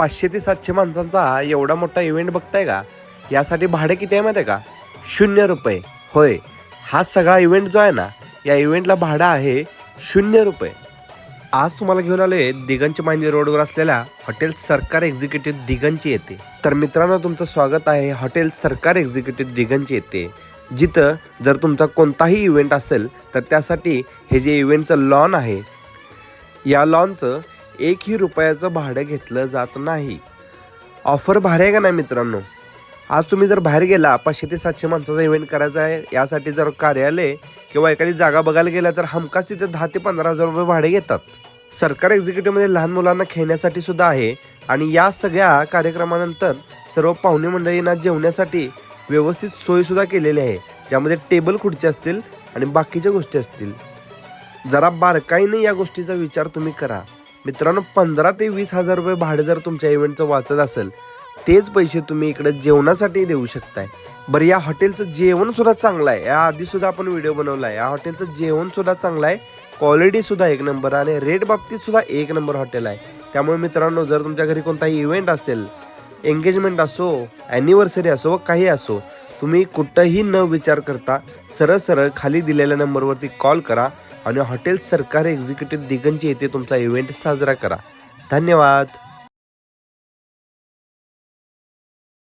पाचशे ते सातशे माणसांचा हा एवढा मोठा इव्हेंट बघताय का? यासाठी भाडं किती आहे माहिती आहे का? शून्य रुपये. होय. हा सगळा इव्हेंट जो आहे ना या इव्हेंटला भाडं आहे शून्य रुपये. आज तुम्हाला घेऊन आलोय दिगंची माहिती रोडवर असलेल्या हॉटेल सरकार एक्झिक्युटिव्ह दिगंची येते. तर मित्रांनो तुमचं स्वागत आहे. हॉटेल सरकार एक्झिक्युटिव्ह दिगंची येते. जिथं जर तुमचा कोणताही इव्हेंट असेल तर त्यासाठी हे जे इव्हेंटचं लॉन आहे या लॉनचं एकही रुपयाचं भाडं घेतलं जात नाही. ऑफर भारी आहे का नाही मित्रांनो? आज तुम्ही जर बाहेर गेला पाचशे ते सातशे माणसाचा इव्हेंट करायचा आहे यासाठी जर कार्यालय किंवा एखादी जागा बघायला गेला तर हमखास तिथे दहा ते पंधरा हजार रुपये भाडे घेतात. सरकार एक्झिक्युटिव्हमध्ये लहान मुलांना खेळण्यासाठी सुद्धा आहे आणि या सगळ्या कार्यक्रमानंतर सर्व पाहुणे मंडळींना जेवण्यासाठी व्यवस्थित सोयीसुद्धा केलेली आहे. ज्यामध्ये टेबल खुर्ची असतील आणि बाकीच्या गोष्टी असतील. जरा बारकाईने या गोष्टीचा विचार तुम्ही करा. मित्रांनो पंधरा ते वीस हजार रुपये भाडं जर तुमच्या इव्हेंटचं वाचत असेल तेच पैसे तुम्ही इकडे जेवणासाठी देऊ शकताय. बरं या हॉटेलचं जेवण सुद्धा चांगलं आहे. या आधी सुद्धा आपण व्हिडिओ बनवला आहे या हॉटेलचं जेवण सुद्धा चांगलं आहे. क्वालिटी सुद्धा एक नंबर आणि रेट बाबतीत सुद्धा एक नंबर हॉटेल आहे. त्यामुळे मित्रांनो जर तुमच्या घरी कोणताही इव्हेंट असेल एंगेजमेंट असो ॲनिव्हर्सरी असो व काही असो तुम्ही कुठंही न विचार करता सरळ सरळ खाली दिलेल्या नंबरवरती कॉल करा. आणि हॉटेल सरकार एक्झिक्युटिव्ह दिगंजी येथे तुमचा इव्हेंट साजरा करा. धन्यवाद.